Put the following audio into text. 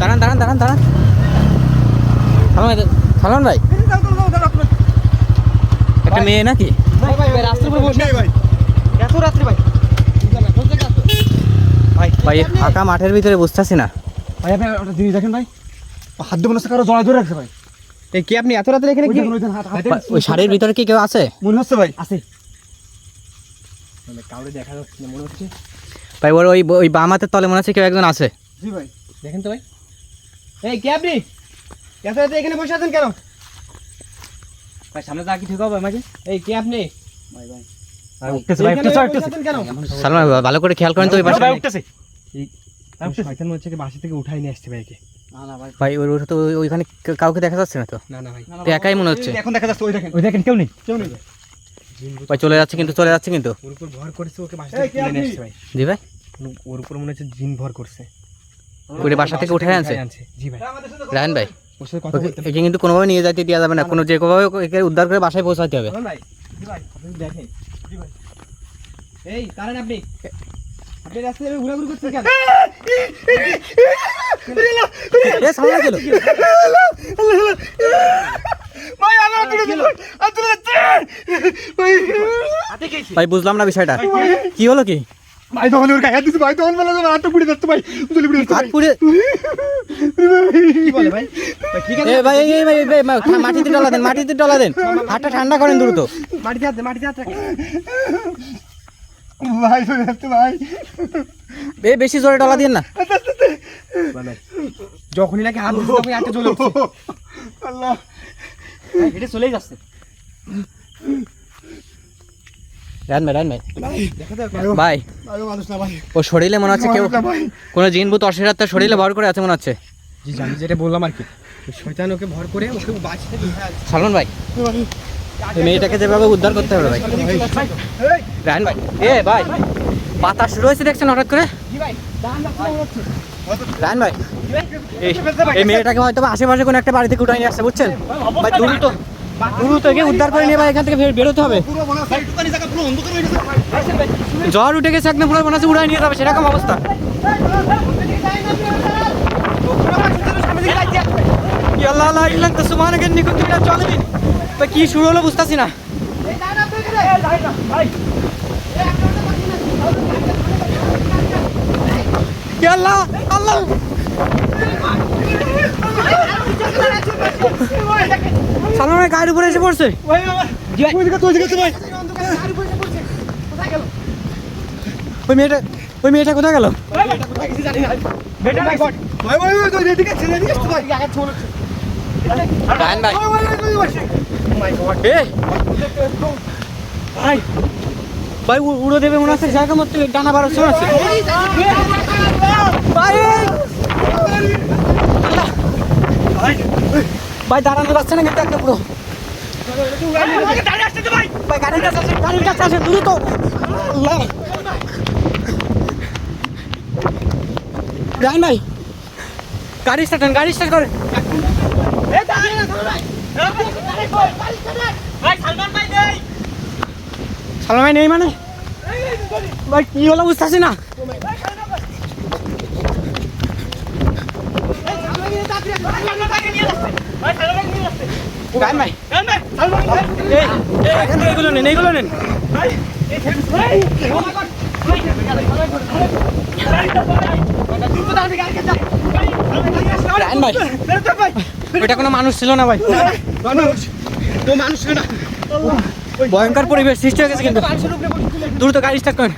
দাঁড়ান দাঁড়ান দাঁড়ান দাঁড়ান। সালমান ভাই, সালমান ভাই। একটা মেয়ে নাকি? ভাই ভাই ভাই রাস্তার উপরে বসে। ভাই। এত রাত্রে ভাই। ভাই ভাই ফাঁকা মাঠের ভিতরে বুঝতেছি না। ভাই আপনি একটা জিনিস দেখেন ভাই। হাত দিয়ে মনে হচ্ছে কারও জড়ায় ধরে রাখছে ভাই। এই কি আপনি এত রাত্রে এখানে কি ওই শাড়ির ভিতরে কি কেউ আছে? মনে হচ্ছে ভাই। আছে। কাউরে দেখা যাচ্ছে মনে হচ্ছে ভাই ওর ওই ওই বাম হাতের তলে মনে হচ্ছে কেউ একজন আছে। জি ভাই। দেখেন তো ভাই। এই কে আপনি? রাতে এখানে বসে আছেন কেন? ভাই সামনে যা কি ঠিক হবে মাঝে এই কে আপনি? ভাই ভাই। ভালো করে খেয়াল করেন তো ওই পাশে। ভাই উঠতেছে। এই শয়তান মনে হচ্ছে কি বাসা থেকে উঠাই নিয়ে আসছে ভাইকে না না ভাই। ভাই ওর ওর তো ওইখানে কে- কাউকে দেখা যাচ্ছে না তো? না না ভাই। একাই মনে হচ্ছে। এখন দেখা যাচ্ছে ওই দেখেন। ওই দেখেন কেউ নেই। কেউ নেই। ভাই চলে যাচ্ছে কিন্তু চলে যাচ্ছে কিন্তু। ওর উপর ভর করেছে ওকে বাসা থেকে তুলে নিয়ে আসছে ভাই। জি ভাই। ওর উপর মনে হচ্ছে জিন ভর করছে। ওরে বাসা থেকে উঠে আনছে? জি ভাই। রায়ন ভাই একে কিন্তু কোনোভাবে নিয়ে যাইতে দেওয়া যাবে না। কোনো যে কোনোভাবে একে উদ্ধার করে বাসায় পৌঁছাতে হবে। ভাই জি ভাই আপনি দেখেন। জি ভাই। এই কারেন আপনি। রাস্তায় ঘোরাঘুরি করছেন কেন? এ সামনে গেল। ভাই বুঝলাম না বিষয়টা। কি হলো কি? ভাই তখন ওর গায়ে হাত দিছে ভাই তখন বলে হাতটা পুড়ে যাচ্ছে ভাই। তুলে পুড়ে যাচ্ছে পুড়ে? বলে ভাই? ঠিক এ ভাই এই ভাই ভাই, মাটিতে ডলা দেন মাটিতে ডলা দেন। হাতটা ঠান্ডা করেন দ্রুত। মাটিতে হাত মাটিতে হাত ভাই চলে যাচ্ছে ভাই। এ বেশি জোরে ডলা দিন না। যখনই নাকি হাত দিচ্ছে তখনই হাতটা জ্বলে উঠছে আল্লাহ। এটা চলেই যাচ্ছে। রান ভাই রান ভাই ভাই। ও শরীরে মনে হচ্ছে কেউ কোনো জিন ভূত অসিরাত্মার শরীরে ভর করে আছে মনে হচ্ছে। জি জানি যেটা বললাম আর কি শয়তান ওকে ভর করে ওকে ভাই। এই মেয়েটাকে যেভাবে উদ্ধার করতে হবে ভাই। রান ভাই। এ ভাই বাতাস শুরু হয়েছে দেখছেন হঠাৎ করে? রান ভাই। এই এই মেয়েটাকে হয়তো আশেপাশে কোনো একটা বাড়ি থেকে উঠাই নিয়ে আসছে বুঝছেন? ভাই দ্রুত জ্বর উঠে গেছে, একদম পুরো মনে উড়াই নিয়ে যাবে, সেরকম অবস্থা। আল্লাহ আল্লাহ ইল্লাহ জালিমিন ভাই কি শুরু হলো বুঝতাছি না। আল্লাহ আল্লাহ। সালমান ভাই গায়ের উপরে এসে পড়ছে। ওই মেয়েটা ওই মেয়েটা কোথায় গেল? ভাই উড়ো দেবে মনে হচ্ছে, জায়গা মতো ডানা বাড়াচ্ছে, মনে হচ্ছে ভাই আল্লাহ। ভাই দাঁড়ানো যাচ্ছে না কিন্তু একটা পুরো ভাই গাড়ি স্টার্ট গাড়ি স্টার্ট করে এই দাঁড়িয়ে না ভাই ভাই সালমান নেই ভাই নেই মানে ভাই কি হলো বুঝতেছি না এখান নেন এইগুলো নেন রায়ন ভাই। কোনো মানুষ ছিল না। ভাই ভয়ঙ্কর পরিবেশ সৃষ্টি হয়ে গেছে কিন্তু। দ্রুত গাড়ি স্টার্ট করেন।